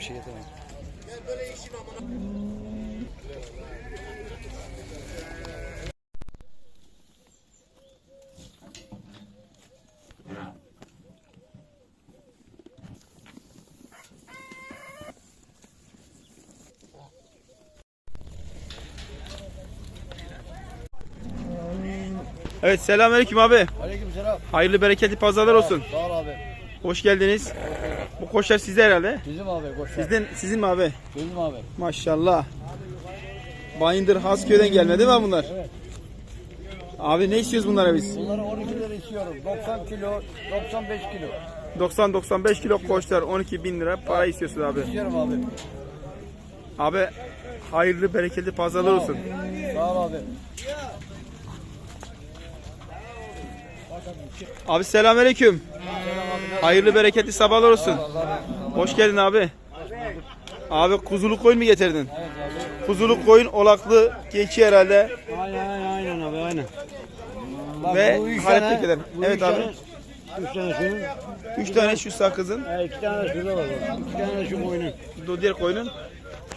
bir şey getirmedim. Evet selamünaleyküm abi. Aleykümselam. Hayırlı bereketli pazarlar olsun. Sağ ol abi. Hoş geldiniz. Bu koçlar sizde herhalde. Bizim abi koş. Sizden sizin mi abi? Bizim abi. Maşallah. Bayındır Hasköy'den gelme değil mi bunlar? Evet. Abi ne istiyoruz bunlara biz? Bunları 12 lira istiyorum. 90 kilo, 95 kilo. 90-95 kilo koçlar 12 bin lira para istiyorsun abi. İstiyorum abi. Abi hayırlı bereketli pazarlar olsun. Sağ ol abi. Abi selamünaleyküm. Hayırlı bereketli sabahlar olsun. Hoş geldin abi. Abi kuzulu koyun mu getirdin? Kuzulu koyun olaklı keçi herhalde Aynen aynen abi aynen. Bak, ve bu üç halet bu Evet üç abi. tane- Üç tane şunun. 3 tane şu sakızın, E, iki tane şurada var. İki tane şu boynun. bu diğer koyunun.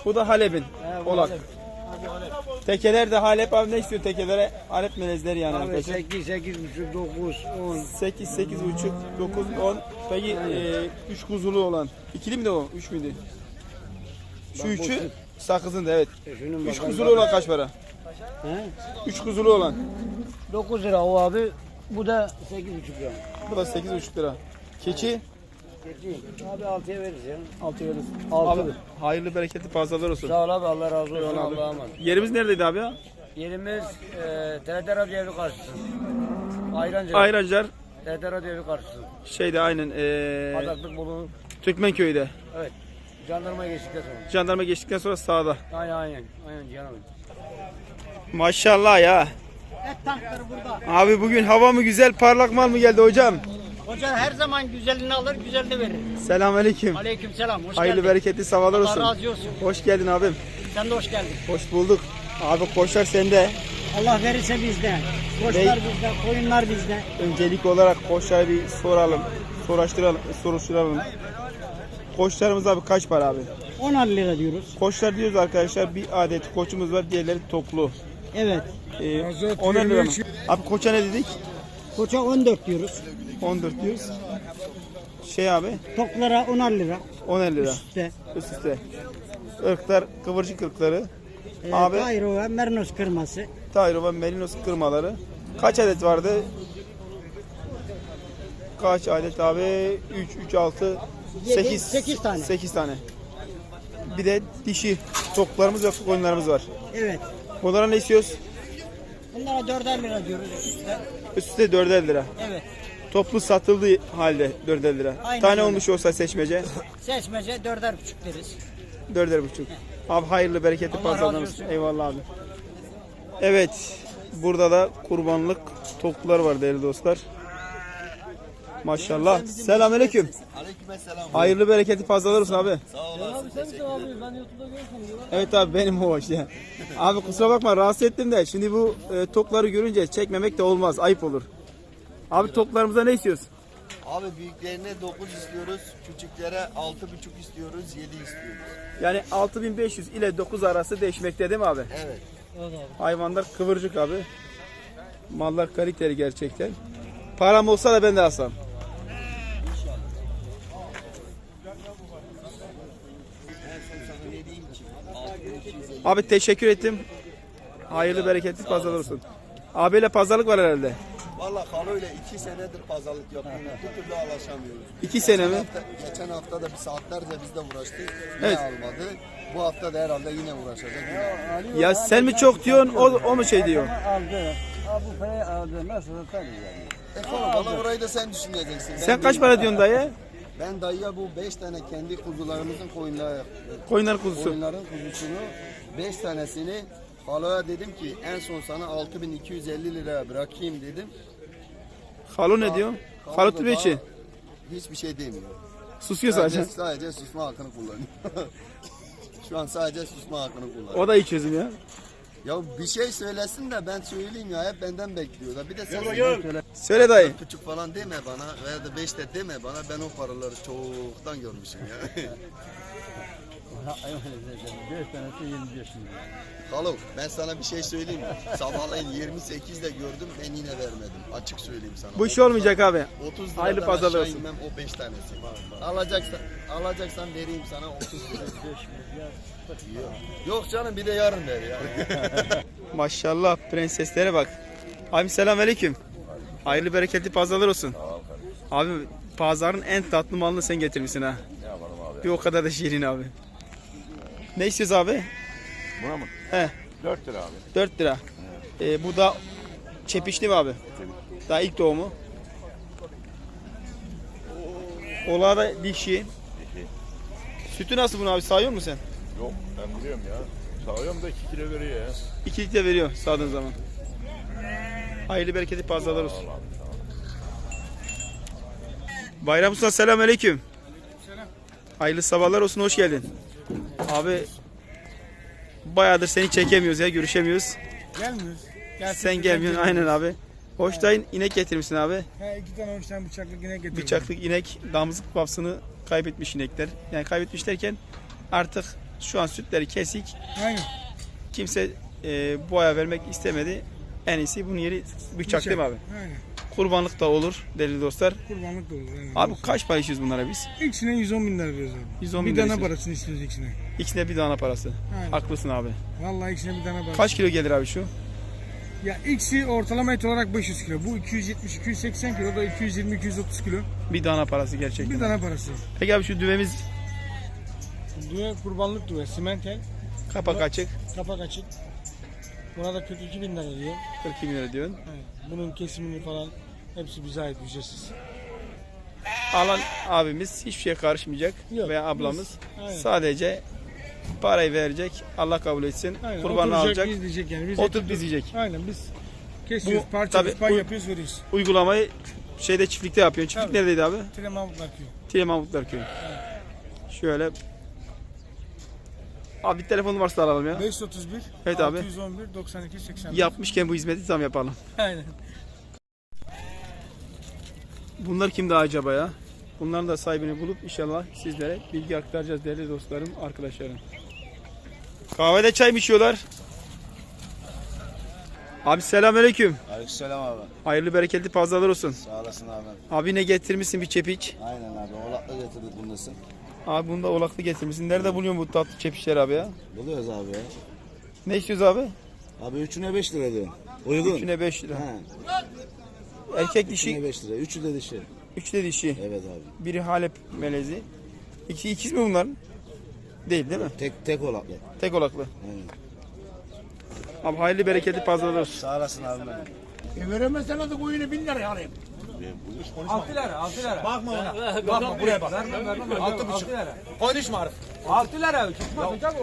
Bu da Halep'in bu olak. Halep. Tekeler de Halep abi ne istiyor tekelere? Halep melezleri yani Abi arkadaşlar. 8, 8 buçuk, 9, 10. 8, 8 buçuk, 9, 10. Peki 3 kuzulu olan. İkili mi de o? 3 müydü? Şu Bak, üçü boşluk. sakızın da evet. E, şunun 3 bak- kuzulu olan kaç para? He? 3 kuzulu olan. 9 lira o abi. Bu da 8 buçuk lira. Bu da 8,5 lira. Keçi. Abi 6'ya veririz ya. 6 veririz. Altı. Abi hayırlı bereketli pazarlar olsun. Sağ ol abi Allah razı olsun. Allah'a emanet. Yerimiz neredeydi abi ya? Yerimiz e, TRT Radyo Evi karşısı. Ayrancı. Ayrancılar TRT Radyo Evi karşısı. şeyde aynen eee Adaklık bulunur. Türkmenköy'de. Evet. Jandarma geçtikten sonra. Jandarma geçtikten sonra sağda. Aynen aynen. Aynen Cihan. Maşallah ya. Abi bugün hava mı güzel parlak mal mı geldi hocam? Hoca her zaman güzelini alır, güzelini verir. Selamünaleyküm. Aleykümselam, hoş Hayırlı geldin. bereketli sabahlar Allah olsun. razı olsun. Hoş geldin abim. Sen de hoş geldin. Hoş bulduk. Abi koçlar sende. Allah verirse bizde. Koçlar bizde, koyunlar bizde. Öncelik olarak koçlara bir soralım. Soraştıralım, soruşturalım. Koçlarımız abi kaç para abi? 10 lira diyoruz. Koçlar diyoruz arkadaşlar bir adet koçumuz var diğerleri toplu. Evet. Ee, 10 lira mı? Abi koça ne dedik? Koça 14 diyoruz. 14 diyoruz. Şey abi Toklara 10 lira. 10 lira İşte. üst üste. Irklar kıvırcık ırkları. E, Abi- Cairo ve Mernos kırması. Tayrova Merinos kırmaları. Kaç adet vardı? Kaç adet abi? 3, 3, 6, Yedi, 8. sekiz tane. 8 tane. Bir de dişi toklarımız ve koyunlarımız var. Evet. Bunlara ne istiyoruz? Bunlara 4'er lira diyoruz üstte. Üst üste 4'er lira. Evet. Toplu satıldığı halde 4'er lira. Aynen Tane öyle. olmuş olsa seçmece Seçmece 4'er buçuk deriz. 4'er buçuk. Abi hayırlı bereketli Allah razı pazarlarınız. olsun. Eyvallah abi. Evet. Burada da kurbanlık toklar var değerli dostlar. Maşallah. Selamünaleyküm. Aleykümselam. Hayırlı bereketli pazarlar olsun abi. Sağ olasın. Evet abi benim o işte. Abi kusura bakma rahatsız ettim de şimdi bu e, tokları görünce çekmemek de olmaz. Ayıp olur. Abi toklarımıza ne istiyoruz? Abi büyüklerine 9 istiyoruz. Küçüklere 6,5 istiyoruz. 7 istiyoruz. Yani 6500 ile 9 arası değişmekte değil mi abi? Evet. Hayvanlar kıvırcık abi. Mallar kaliteli gerçekten. Param olsa da ben de alsam. Abi teşekkür ettim. Hayırlı bereketli pazarlar olsun. Abiyle pazarlık var herhalde. Valla Halo'yla 2 senedir pazarlık yapıyoruz. Bir türlü anlaşamıyoruz. İki sene mi? Hafta, geçen hafta da bir saatlerce bizde uğraştı. Yine Evet. almadı. Bu hafta da herhalde yine uğraşacak. Yine. Ya sen mi çok diyorsun o, o mu şey diyor? Aldı. Abi bu parayı aldı. Nasıl tabii yani. E falan valla burayı da sen düşüneceksin. Sen Ben kaç değil. para diyorsun dayı? Ben dayıya bu 5 tane kendi kuzularımızın koyunları, Koyunlar kuzusu. koyunların kuzusunu 5 tanesini Halo'ya dedim ki en son sana 6250 liraya bırakayım dedim. Halo ne diyor? Tübeci. daha Hiçbir şey demiyor. Susuyor Sadece, sadece. sadece susma hakkını kullanıyor. Şu an sadece susma hakkını kullanıyor. O da iyi çözüm ya. Ya bir şey söylesin de ben söyleyeyim ya hep benden bekliyorlar. Bir de sen söyle. Söyle dayı. Küçük falan deme bana veya da beş de deme bana ben o paraları çoktan görmüşüm ya. 5 tanesi 25 milyon. Halo ben sana bir şey söyleyeyim mi? Sabahleyin 28'de gördüm ben yine vermedim. Açık söyleyeyim sana. Bu iş olmayacak abi. 30 liradan Hayırlı pazarlar aşağı olsun. inmem o 5 tanesi. Alacaksan, alacaksan vereyim sana 30 lira. 5 milyar. Yok. Yok canım bir de yarın ver ya. Maşallah prenseslere bak. Abi selamünaleyküm. Hayırlı bereketli pazarlar olsun. Abi pazarın en tatlı malını sen getirmişsin ha. Bir o kadar da şirin abi. Ne istiyoruz abi? Buna mı? He 4 lira abi. 4 lira. Ee, bu da çepişli mi abi? Daha ilk doğumu. Ola da dişi. Sütü nasıl bunu abi sayıyor musun sen? Yok ben biliyorum ya. Sağıyorum da 2 kilo veriyor ya. 2 litre veriyor sağdığın zaman. Hayırlı bereketli pazarlar olsun. Bayram Usta selamünaleyküm. Hayırlı sabahlar olsun hoş geldin. Abi bayağıdır seni çekemiyoruz ya görüşemiyoruz. Gelmiyoruz. Sen gelmiyorsun aynen abi. Hoştayın inek getirmişsin abi. He, iki tane hoştan bıçaklı yine getirdim. Bıçaklık inek damızlık bafsını kaybetmiş inekler. Yani kaybetmiş derken artık şu an sütleri kesik. Aynen. Kimse e, boya vermek istemedi. En iyisi bunun yeri bıçak değil mi abi? Aynen. Kurbanlık da olur değerli dostlar. Kurbanlık da olur. Aynen. Abi kaç para işiyoruz bunlara biz? İkisine 110 bin lira veriyoruz abi. 110 bir bin lira tane istiyoruz. parasını istiyoruz ikisine. İkisine bir tane parası. Aynen. Haklısın abi. Vallahi ikisine bir tane parası. Kaç kilo gelir abi şu? Ya ikisi ortalama et olarak 500 kilo. Bu 270-280 kilo. O da 220-230 kilo. Bir tane parası gerçekten. Bir tane parası. Peki abi şu düvemiz Düve kurbanlık düve. Simentel. kapak açık. Kapak açık. Buna da 42 bin lira diyor. 42 bin lira diyorsun. Evet. Bunun kesimini falan hepsi bize ait ücretsiz. Alan abimiz hiçbir şeye karışmayacak Yok, veya ablamız. biz- aynen. Sadece parayı verecek. Allah kabul etsin. Aynen. Kurbanı Oturacak, alacak. izleyecek yani. Biz Oturup eti- izleyecek. Aynen biz kesiyoruz, Bu, tabii, pay bu- yapıyoruz, veriyoruz. Uygulamayı şeyde çiftlikte yapıyorsun. Çiftlik Tabii. neredeydi abi? Tire Mahmut bakıyor. Tile Mahmutlar Köyü. Şöyle. Abi bir telefon da alalım ya. 531 Evet abi. 611 92 81. Yapmışken bu hizmeti tam yapalım. Aynen. Bunlar kimdi acaba ya? Bunların da sahibini bulup inşallah sizlere bilgi aktaracağız değerli dostlarım, arkadaşlarım. Kahvede çay mı içiyorlar? Abi selamünaleyküm. Aleykümselam abi. Hayırlı bereketli pazarlar olsun. Sağ olasın abi. Abi ne getirmişsin bir çepiç? Aynen abi. Oğlakla getirdik bundasın. Abi bunu da olaklı getirmişsin. Nerede buluyorsun bu tatlı çepişleri abi ya? Buluyoruz abi ya. Ne istiyoruz abi? Abi üçüne 5 lira diyor. Uygun. Üçüne 5 lira. He. Erkek Üçüne dişi, 5 lira. Üçü de dişi. üç de dişi. Evet abi. Biri Halep melezi. İkisi ikiz mi bunların? Değil değil mi? Tek tek oğlaklı. Tek olaklı. Aynen. Abi hayırlı bereketli pazarlar olsun. Sağ olasın abi. benim. Veremezsen hadi koyunu bin lira alayım. 6 lira 6 lira. Bakma. Bakma buraya bak. Altı buçuk. lira. Konuşma Arif. 6 lira. Çıkma hocam.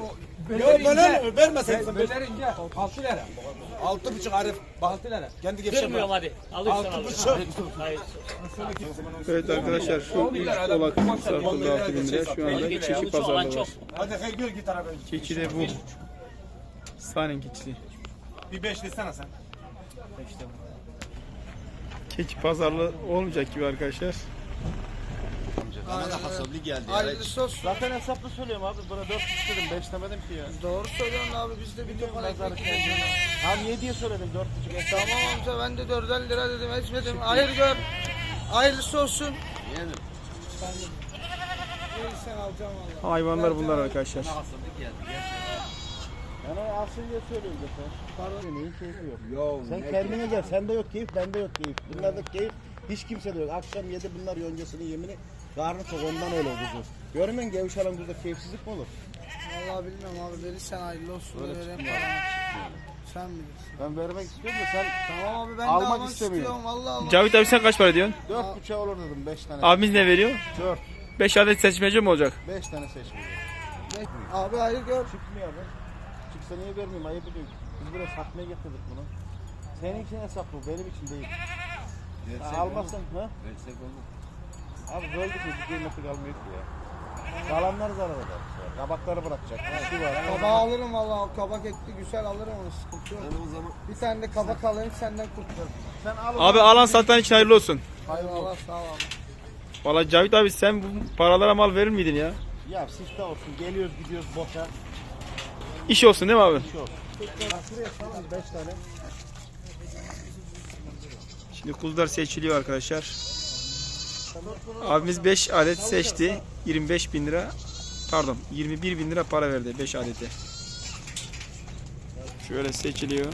Yok böyle vermesen. Beler ince. 6 lira. Altı buçuk Arif. 6 lira. Kendi gevşeme. hadi. Alırsan al. Hayır. Evet arkadaşlar şu ilk olak satıldı 6 bin lira. Şu anda keçi çok. var. Hadi hey gör git arabaya. Keçi de bu. Sahnen keçisi. Bir beş desene sen. Keçi pazarlı olmayacak gibi arkadaşlar. Bana da hasablı geldi. ya. Hayırlı sos. Zaten hesaplı söylüyorum abi. Buna dört buçuk dedim. Beş demedim ki ya. Doğru söylüyorsun abi biz de biliyoruz. Tam yediye söyledim. Dört buçuk. Tamam amca ben de 4'er lira dedim etmedim. Hayır gör. Hayırlısı olsun. Sen alacağım valla. Hayvanlar bunlar arkadaşlar. Yani alsın diye söylüyorum zaten. Para neyin keyfi yok. sen kendine gel. Sende yok keyif, bende yok keyif. Bunlarda keyif hiç kimse de yok. Akşam yedi bunlar yoncasını yemini. Karnı tok ondan öyle kuzu. Gevuş alan kuzda keyifsizlik mi olur? Valla bilmiyorum abi verirsen hayırlı olsun. Vereyim paramı. Sen bilirsin. Ben vermek istiyorum da sen Tamam abi ben Almak istemiyorum. istiyorum. Valla almak Cavit abi sen kaç para diyorsun? dört buçuğa olur dedim. Beş tane. Abimiz ne veriyor? Dört. 5 adet seçmece mi olacak? Beş tane seçmeyeceğim. Abi hayır gör. Çıkmıyor abi. Niye vermeyeyim? Ayıp ediyor. Biz buraya satmaya getirdik bunu. Senin için hesap bu. Benim için değil. Ha, almazsan ha? Versek olur. Abi böldük mü? Bir kıymeti kalmıyor ki ya. Kalanlar zarar eder. Kabakları bırakacak. Şu var. Kabağı alırım valla. O kabak ekti güzel alırım onu sıkıntı yok. O zaman Bir tane de kabak alayım senden kurtularım. Sen al. Abi alan satan için hayırlı olsun. Hayır valla sağ ol abi. Valla Cavit abi sen bu paralara mal verir miydin ya? Ya sifte olsun. Geliyoruz gidiyoruz boşa. İş olsun değil mi abi? Şuraya salalım 5 tane. Şimdi kuzular seçiliyor arkadaşlar. Abimiz 5 adet seçti. 25 bin lira pardon 21 bin lira para verdi 5 adete. Şöyle seçiliyor.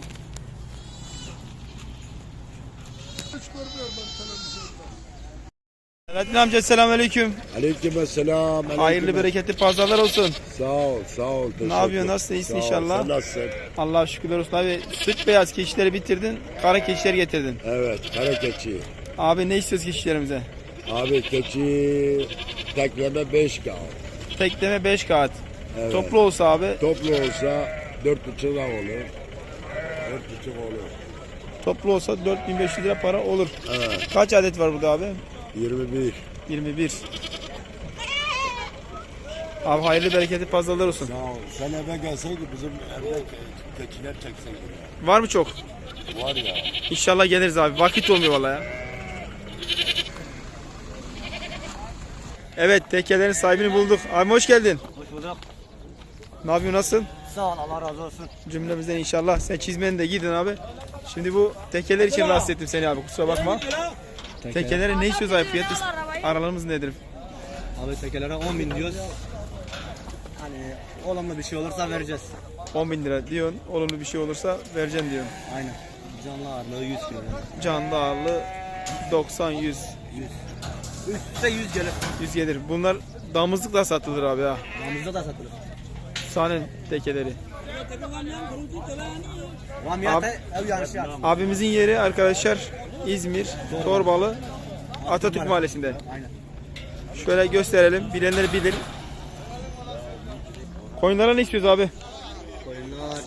Selahattin amca selamünaleyküm. Aleykümselam. Hayırlı bereketli pazarlar olsun. Sağ ol, sağ ol. Ne yapıyorsun? Nasılsın? İyisin inşallah. Sen nasılsın? Allah'a şükürler olsun abi. Süt beyaz keçileri bitirdin. Kara keçiler getirdin. Evet, kara keçi. Abi ne istiyoruz keçilerimize? Abi keçi tekleme 5 kağıt. Tekleme 5 kağıt. Evet. Toplu olsa abi. Toplu olsa 4,5 lira olur. 4,5 olur. Toplu olsa 4500 lira para olur. Evet, Kaç adet var burada abi? 21. 21. Abi hayırlı bereketli pazarlar olsun. Sağ ol. Sen eve gelseydin bizim evde keçiler çekseydin. Var mı çok? Var ya. İnşallah geliriz abi. Vakit olmuyor vallahi ya. Evet tekelerin sahibini bulduk. Abi hoş geldin. Hoş bulduk. Ne yapıyorsun nasılsın? Sağ ol Allah razı olsun. Cümlemizden inşallah. Sen çizmeni de giydin abi. Şimdi bu tekeler için rahatsız ettim seni abi kusura bakma. Tekelere ne istiyoruz abi fiyat aralarımız nedir? Abi tekelere 10 bin diyoruz. Hani olumlu bir şey olursa vereceğiz. 10 bin lira diyorsun. Olumlu bir şey olursa vereceğim diyorsun. Aynen. Canlı ağırlığı 100 kilo. Canlı ağırlığı 90 100 Üstte 100 gelir. 100 gelir. Bunlar damızlıkla satılır abi ha. Namızda da satılır. Sahne tekeleri. Yap. Abimizin yeri arkadaşlar İzmir, Torbalı, Atatürk Mahallesi'nde. Şöyle gösterelim. Bilenler bilir. Koyunlara ne istiyoruz abi? Koyunlar.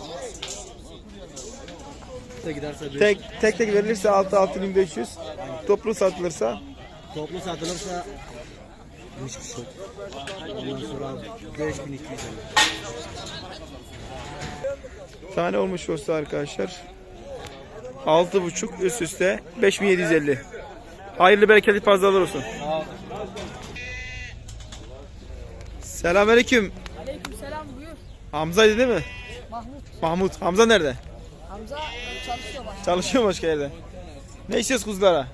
Üste giderse. Tek tek tek verilirse 6 6500. Toplu satılırsa Toplu satılırsa 3 buçuk. Ondan sonra 5250. tane olmuş olsa arkadaşlar 6,5 üst üste 5750. Hayırlı bereketli pazarlar olsun. Selamünaleyküm. Aleykümselam buyur. Hamza'ydı değil mi? Mahmut. Mahmut. Hamza nerede? Hamza çalışıyor bak. Çalışıyor başka yerde? Ne istiyoruz kuzulara?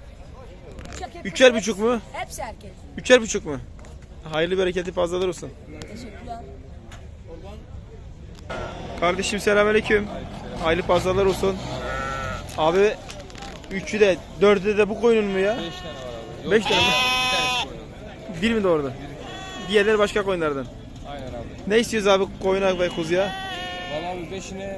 Üçer buçuk mu? Hepsi erkek. Üçer buçuk mu? Hayırlı bereketli pazarlar olsun. Teşekkürler. Kardeşim selamünaleyküm. Hayırlı pazarlar olsun. Abi üçü de dördü de bu koyunun mu ya? Beş tane var abi. Beş tane mi? Bir mi doğru? Diğerleri başka koyunlardan. Aynen abi. Ne istiyoruz abi koyuna ve kuzuya? Valla abi 5'ine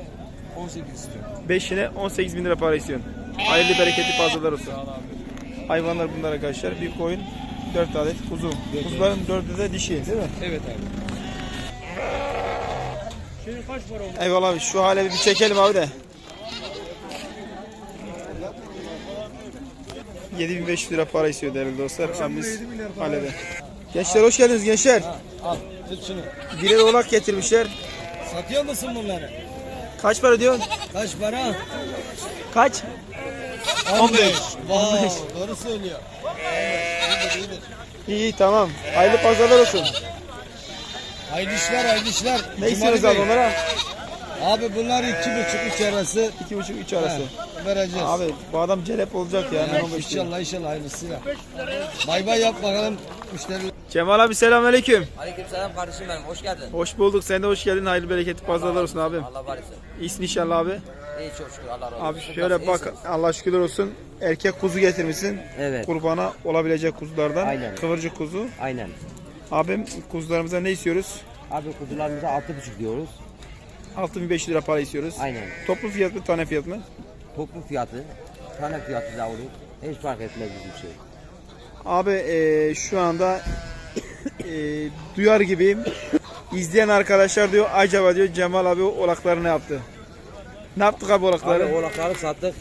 18 istiyorum. Beşine 18 bin lira para istiyorsun. Hayırlı bereketli pazarlar olsun. Sağ ol abi. Hayvanlar bunlar arkadaşlar. Bir koyun, dört adet kuzu. Kuzuların dördü de dişi değil mi? Evet abi. Eyvallah abi şu hale bir çekelim abi de. 7500 lira para istiyor değerli dostlar. Abimiz halede. Gençler hoş geldiniz gençler. Al tut şunu. Birer oğlak getirmişler. Satıyor musun bunları? Kaç para diyorsun? Kaç para? Kaç? 15. Wow, doğru söylüyor. İyi tamam. Hayırlı pazarlar olsun. Hayırlı işler, hayırlı işler. Ne istiyorsunuz abi onlara? Abi bunlar iki buçuk üç arası 2,5-3 arası. vereceğiz. Abi bu adam celep olacak ya. Evet, inşallah inşallah hayırlısıyla. Bay bay yap bakalım müşteri. Cemal abi selamünaleyküm. Aleykümselam kardeşim benim. Hoş geldin. Hoş bulduk. Sen de hoş geldin. Hayırlı bereketli pazarlar olsun abim. Allah var etsin. İyisin inşallah abi. İyi çok şükür Allah razı olsun. Abi şöyle bak Allah şükürler olsun. Erkek kuzu getirmişsin. Evet. Kurbana olabilecek kuzulardan. Aynen. Kıvırcık kuzu. Aynen. Abim kuzularımıza ne istiyoruz? Abi kuzularımıza 6,5 diyoruz. 6500 lira para istiyoruz. Aynen. Toplu fiyat mı tane fiyat mı? Toplu fiyatı, tane fiyatı da olur. Hiç fark etmez bizim şey. Abi eee, şu anda eee, duyar gibiyim. İzleyen arkadaşlar diyor acaba diyor Cemal abi olakları ne yaptı? Ne yaptık abi Abi olakları? sattık.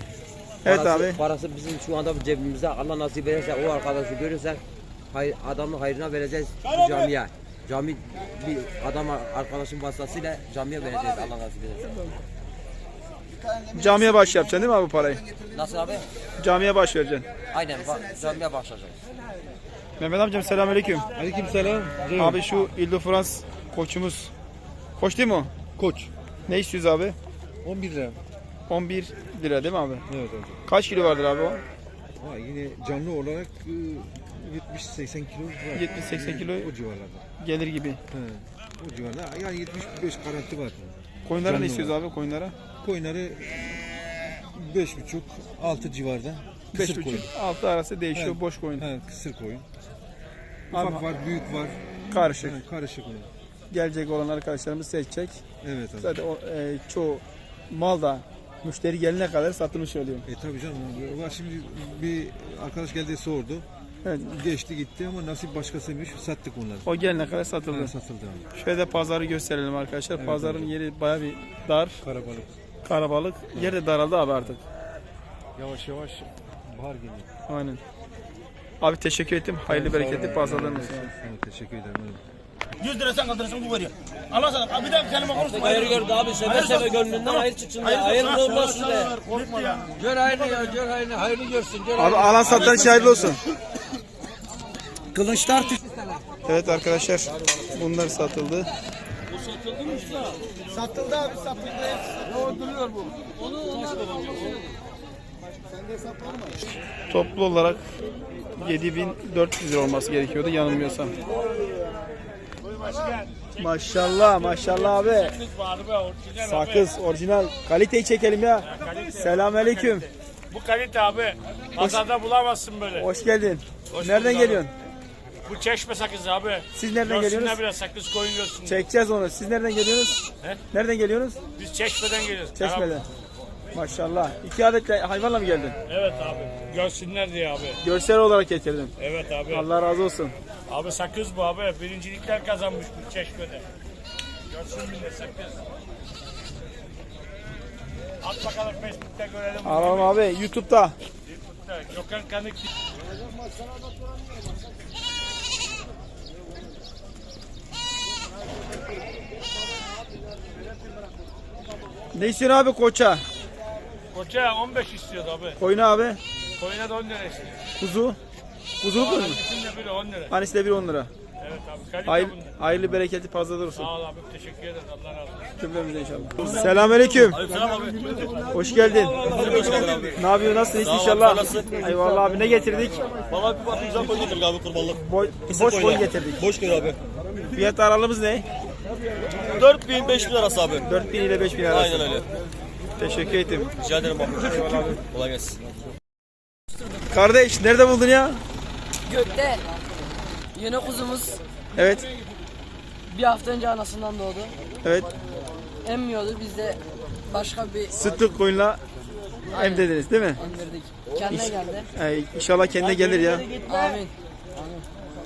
Evet Parası- abi. Parası bizim şu anda cebimizde. Allah nasip ederse o arkadaşı görürsek hay, adamın hayrına vereceğiz bu camiye. Cami bir adam arkadaşın vasıtasıyla camiye vereceğiz Allah nasip ederse. Camiye baş yapacaksın değil mi abi bu parayı? Nasıl abi? Camiye baş vereceksin. Aynen bak camiye başlayacağız. Mehmet amcam selamünaleyküm. Aleyküm selam. Abi şu Ile de France koçumuz. Koç değil mi o? Koç. Ne istiyoruz abi? 11 lira. 11 lira değil mi abi? Evet abi. Kaç kilo vardır abi o? Ha, yine canlı olarak e, 70-80 kilo var. 70-80 kilo O civarlarda. Gelir gibi. He. O civarda. Yani 75 garanti var. Koyunlara ne istiyoruz abi koyunlara? Koyunları 5,5-6 civarda. Kısır 5,5 koyun. 6 arası değişiyor Evet. boş koyun. He, kısır koyun. Ufak var, büyük var. Karışık. He, karışık olan. Gelecek olan arkadaşlarımız seçecek. Evet abi. Zaten o, e, çoğu mal da müşteri gelene kadar satılmış oluyor. E tabii canım. Var şimdi bir arkadaş geldi sordu. Evet. Geçti gitti ama nasip başkasıymış. Sattık onları. O gelene kadar satıldı. Ha, satıldı abi. Şöyle de pazarı gösterelim arkadaşlar. Pazarın yeri baya bir dar, Karabalık. karabalık. Yer de daraldı abi artık. Yavaş yavaş bahar geliyor. Aynen. Abi teşekkür ettim. Hayırlı bereketli pazarlarınız. Evet, teşekkür ederim. 100 lira sen kaldırırsın bu veriyor. Allah sana bir daha bir kelime konuşma. Hayır gördü abi seve seve gönlünden hayır çıksın de. Hayırlı uğurlu olsun de. Gör hayırlı ya gör hayırlı. Hayırlı görsün. Gör Abi alan için hayırlı olsun. Kılıçlar Evet arkadaşlar bunlar satıldı. satıldı abi satıldı. Toplu olarak 7400 lira olması gerekiyordu yanılmıyorsam. Maşallah maşallah abi. Sakız orijinal. Kaliteyi çekelim ya. Selamünaleyküm. Bu kalite abi. Pazarda bulamazsın böyle. Hoş geldin. Hoş Nereden bulduk geliyorsun? Bu çeşme sakızı abi. Siz nereden Görsünler geliyorsunuz? biraz sakız koyun görsün. Çekeceğiz onu. Siz nereden geliyorsunuz? He? Nereden geliyorsunuz? Biz çeşmeden geliyoruz. Çeşmeden. Maşallah. İki adetle hayvanla mı geldin? Evet abi. Görsünler diye abi. Görsel olarak getirdim. Evet abi. Allah razı olsun. Abi sakız bu abi. Birincilikler kazanmış bu çeşmede. Görsün millet sakız. At bakalım Facebook'ta görelim. Alalım abi YouTube'da. Gökhan Kanık. Ne istiyorsun abi koça? Koça 15 istiyordu abi. Koyun abi. Koyuna da 10 lira istiyor. Kuzu. Kuzuluk mu? İkisinin de biri 10 lira. Tanesi de bir 10 lira. Evet abi. Kalite Hayır, bunlar. hayırlı bereketli fazladır olsun. Sağ ol abi. Teşekkür ederiz. Allah razı olsun. Cümlemize inşallah. Selamünaleyküm. Hoş geldin. Ne yapıyorsun? Nasılsın? İyisin inşallah. Eyvallah abi. Ne getirdik? Valla bir bakın güzel koyun getirdik abi kurbanlık. Boy, boş boy getirdik. Boş koyun abi. Fiyat aralığımız ne? 4000 5000 arası abi. 4000 ile 5000 arası. Aynen öyle. Teşekkür ederim. Rica ederim abi. Kolay gelsin. Kardeş nerede buldun ya? Gökte yeni kuzumuz Evet. bir hafta önce anasından doğdu. Evet. Emmiyordu biz de başka bir Sıtlık koyunla em dediniz değil mi? emdirdik. Kendine geldi. Ee, inşallah kendine gelir ya. Amin.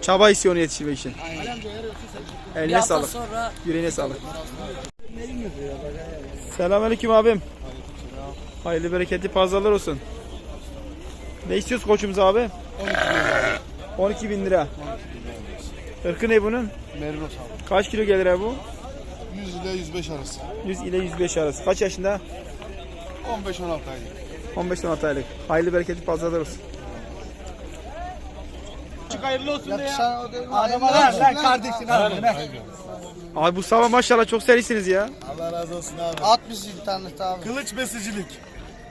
Çaba istiyor onu yetiştirmek için. Bir Eline hafta sağlık. sonra Yüreğine sağlık. Selamünaleyküm abim. Hayırlı bereketli pazarlar olsun. Ne istiyoruz koçumuz abi? 12 bin lira. Irkı ne bunun? Merinos Kaç kilo gelir abi bu? 100 ile 105 arası. 100 ile 105 arası. Kaç yaşında? 15-16 aylık. 15-16 aylık. Hayırlı bereketli pazarlar olsun. Adama ver kardeşin abi. Abi bu sabah maşallah çok serisiniz ya. Allah razı olsun abi. At bizi internet abi. Kılıç besicilik.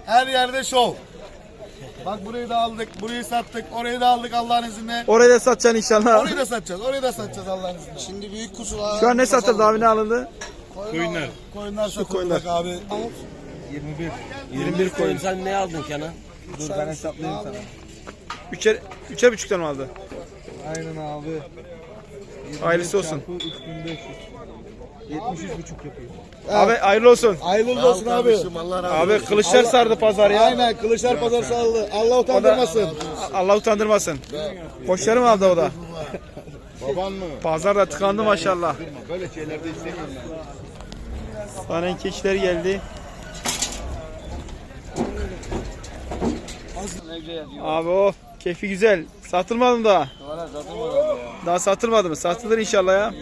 Her yerde şov. Bak burayı da aldık, burayı sattık, orayı da aldık Allah'ın izniyle. Orayı da satacaksın inşallah. Orayı da satacağız, orayı da satacağız Allah'ın izniyle. Şimdi büyük kuzular. Şu an ne satıldı abi ne alındı? Koyunlar satılacak koyunlar. abi. 21 koyun. Sen ne aldın Kenan? Dur ben hesaplayayım sana. Üçer, üçer buçuktan mı aldı? Aynen abi. Hayırlısı olsun. 3500. 73 buçuk yapıyor. Abi hayırlı olsun. Hayırlı olsun abi. Allah razı Abi kılıçlar sardı pazar ya. Aynen Kılıçlar Pazar sağlığı. Allah utandırmasın. Allah utandırmasın. Koçları mı aldı o da? Baban mı? Pazar da tıkandı maşallah. Böyle şeylerde istemiyorum ben. Sanen keçiler geldi. Abi o keyfi güzel. Satılmadı mı daha? Daha satılmadı mı? Satılır inşallah ya.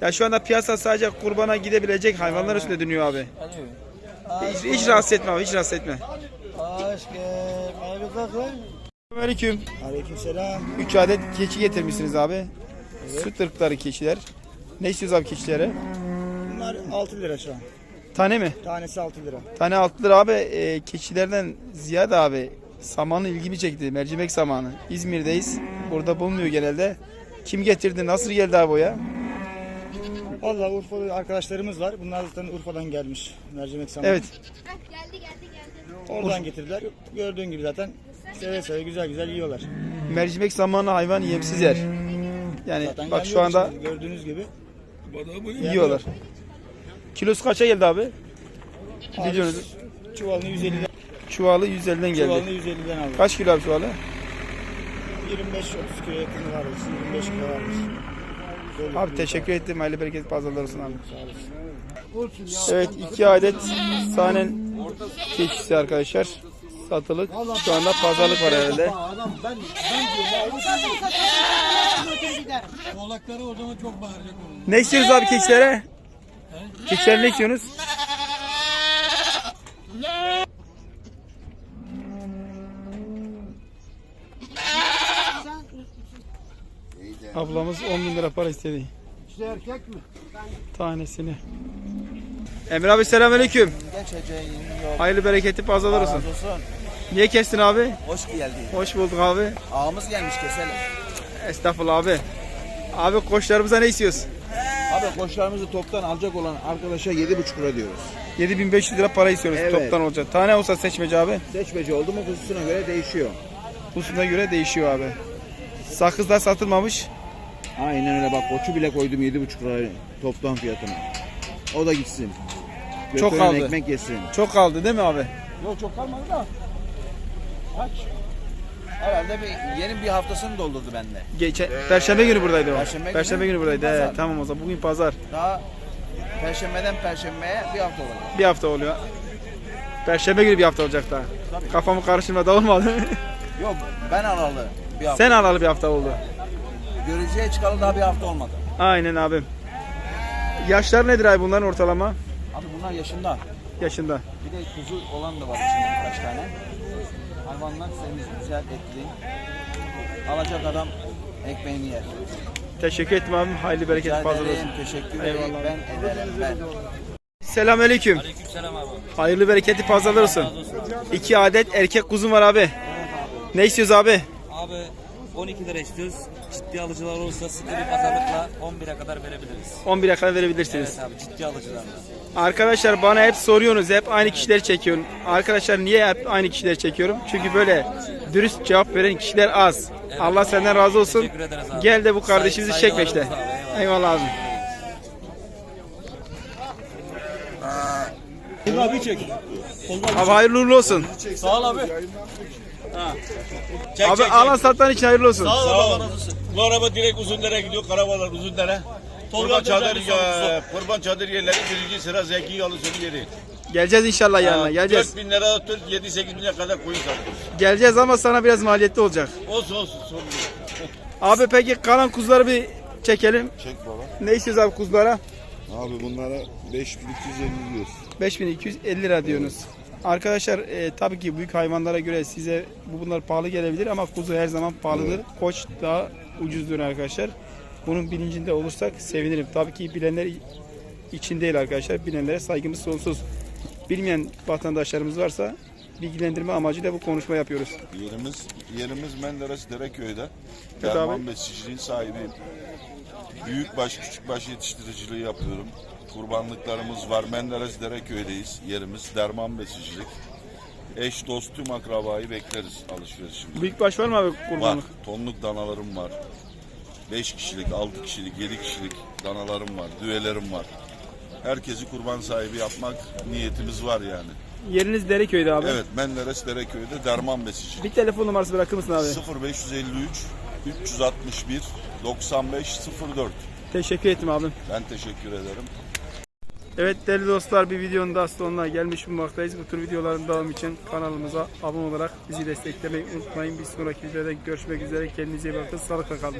Ya şu anda piyasa sadece kurbana gidebilecek hayvanlar üstünde dönüyor abi. Hiç, hiç rahatsız etme abi hiç rahatsız etme. Aşkım. Abi kalkın. Aleyküm. Aleykümselam. 3 adet keçi getirmişsiniz abi. Süt ırkları keçiler. Ne istiyoruz abi keçilere? Bunlar 6 lira şu an. Tane mi? Tanesi 6 lira. Tane 6 lira abi. E, keçilerden ziyade abi samanı ilgimi çekti. Mercimek samanı. İzmir'deyiz. Burada bulunmuyor genelde. Kim getirdi? Nasıl geldi abi o ya? Valla Urfalı arkadaşlarımız var. Bunlar zaten Urfa'dan gelmiş. Mercimek samanı. Evet. Oradan getirdiler. Gördüğün gibi zaten seve seve güzel güzel yiyorlar. Mercimek zamanı hayvan yemsiz yer. Yani Zaten bak şu anda işte, gördüğünüz gibi. yiyorlar. Kilosu kaça geldi abi? Abi, Biliyorsunuz. Çuvalını 150'den, Çuvalı 150'den çuvalını geldi. 150'den aldık. Kaç kilo abi çuvalı? 25-30 kilo yakını vardır. 25 kilo vardır. Böyle Abi teşekkür ettim. Hayırlı bereket pazarlar olsun abi. Evet iki adet sahnen keçisi arkadaşlar. Satılık. Şu anda pazarlık var herhalde. Oğlakları o zaman çok bağıracak onun. Ne istiyoruz abi keçilere? Keçilere ne istiyorsunuz? Ablamız 10 bin lira para istedi. İşte erkek mi? Tanesini. Emre abi selamünaleyküm. Hayırlı bereketli pazarlar olsun. Niye kestin abi? Hoş geldin. Hoş bulduk abi. Ağamız gelmiş keselim. Estağfurullah abi. Abi koçlarımıza ne istiyoruz? Abi koçlarımızı toptan alacak olan arkadaşa 7,5 lira diyoruz. 7500 lira para istiyoruz Evet. toptan olacak. Tane olsa seçmeci abi. Seçmeci oldu mu kutusuna göre değişiyor. Pusuna göre değişiyor abi. Sakızlar satılmamış. Aynen öyle bak koçu bile koydum 7,5 lira toptan fiyatına. O da gitsin. Çok Götüren kaldı. ekmek yesin. Çok kaldı değil mi abi? Yok çok kalmadı da. Kaç? Herhalde bir yeni bir haftasını doldurdu bende. Geçen Perşembe günü buradaydı o. Perşembe günü? günü buradaydı. Pazar. Evet, tamam o zaman bugün pazar. Daha Perşembeden Perşembeye bir hafta olacak. Bir hafta oluyor. Perşembe günü bir hafta olacak daha. Tabii. Kafamı karıştırmadı olmadı. Yok ben alalı bir hafta. Sen alalı bir hafta oldu. Görücüye çıkalı daha bir hafta olmadı. Aynen abim. Yaşlar nedir abi bunların ortalama? Abi bunlar yaşında. Yaşında. Bir de kuzu olan da var içinde birkaç tane. Hayvanlar temiz, güzel, etli. Alacak adam ekmeğini yer. Teşekkür ettim abim. Hayırlı Rica bereketli pazar ederim, olsun. teşekkür Eyvallah. ederim. Ben ederim ben. Selamünaleyküm. Aleykümselam abi. Hayırlı bereketli pazarlar olsun. İki adet erkek kuzum var abi. Ne istiyoruz abi? Abi 12 lira istiyoruz. Ciddi alıcılar olursa sıkı bir pazarlıkla 11'e kadar verebiliriz. 11'e kadar verebilirsiniz. Evet abi ciddi alıcılarla. Arkadaşlar bana hep soruyorsunuz, hep aynı kişileri çekiyorum. Arkadaşlar niye hep aynı kişileri çekiyorum? Çünkü böyle dürüst cevap veren kişiler az. Allah senden razı olsun. Teşekkür ederiz abi. Gel de bu kardeşimizi Say- çek saygılarımızla abi, Eyvallah abi. Abi çek. Abi hayırlı uğurlu olsun. Sağ ol abi. Abi alan satan için hayırlı olsun. Sağ ol. Bu araba direkt Uzundere'ye gidiyor. Karabalar Uzundere'ye. Tolga çadır ya. Kurban çadır yerleri birinci sıra Zeki Yalısı'nın yeri. Geleceğiz inşallah yanına. Geleceğiz. 4 bin lira tut 7-8 bin lira kadar koyun satıyoruz. Geleceğiz ama sana biraz maliyetli olacak. Olsun olsun sorun yok. Abi peki kalan kuzuları bir çekelim. Çek baba. Ne istiyoruz abi kuzulara? Abi bunlara 5250 diyoruz. 5250 lira diyorsunuz. Arkadaşlar e, tabii ki büyük hayvanlara göre size bu bunlar pahalı gelebilir ama kuzu her zaman pahalıdır. Koç daha ucuzdur arkadaşlar. Bunun bilincinde olursak sevinirim. Tabii ki bilenler için değil arkadaşlar. Bilenlere saygımız sonsuz. Bilmeyen vatandaşlarımız varsa bilgilendirme amacıyla bu konuşma yapıyoruz. Yerimiz, yerimiz Menderes Dereköy'de. Evet Derman besiciliğin sahibiyim. Büyükbaş, küçükbaş yetiştiriciliği yapıyorum. Kurbanlıklarımız var. Menderes Dereköy'deyiz. Yerimiz Derman besicilik. Eş, dost, tüm akrabayı bekleriz alışverişimize. Büyükbaş var mı abi Var. kurbanlık? Tonluk danalarım var. 5 kişilik, 6 kişilik, 7 kişilik danalarım var. Düvelerim var. Herkesi kurban sahibi yapmak niyetimiz var yani. Yeriniz Dereköy'de abi. Evet, Menderes Dereköy'de Derman Besici. Bir telefon numarası bırakır mısın abi? 0553 361 95 04. Teşekkür ettim abim. Ben teşekkür ederim. Evet değerli dostlar bir videonun daha sonuna gelmiş bulunmaktayız. Bu tür videoların devamı için kanalımıza abone olarak bizi desteklemeyi unutmayın. Bir sonraki videoda görüşmek üzere. Kendinize iyi bakın. Sağlıkla kalın.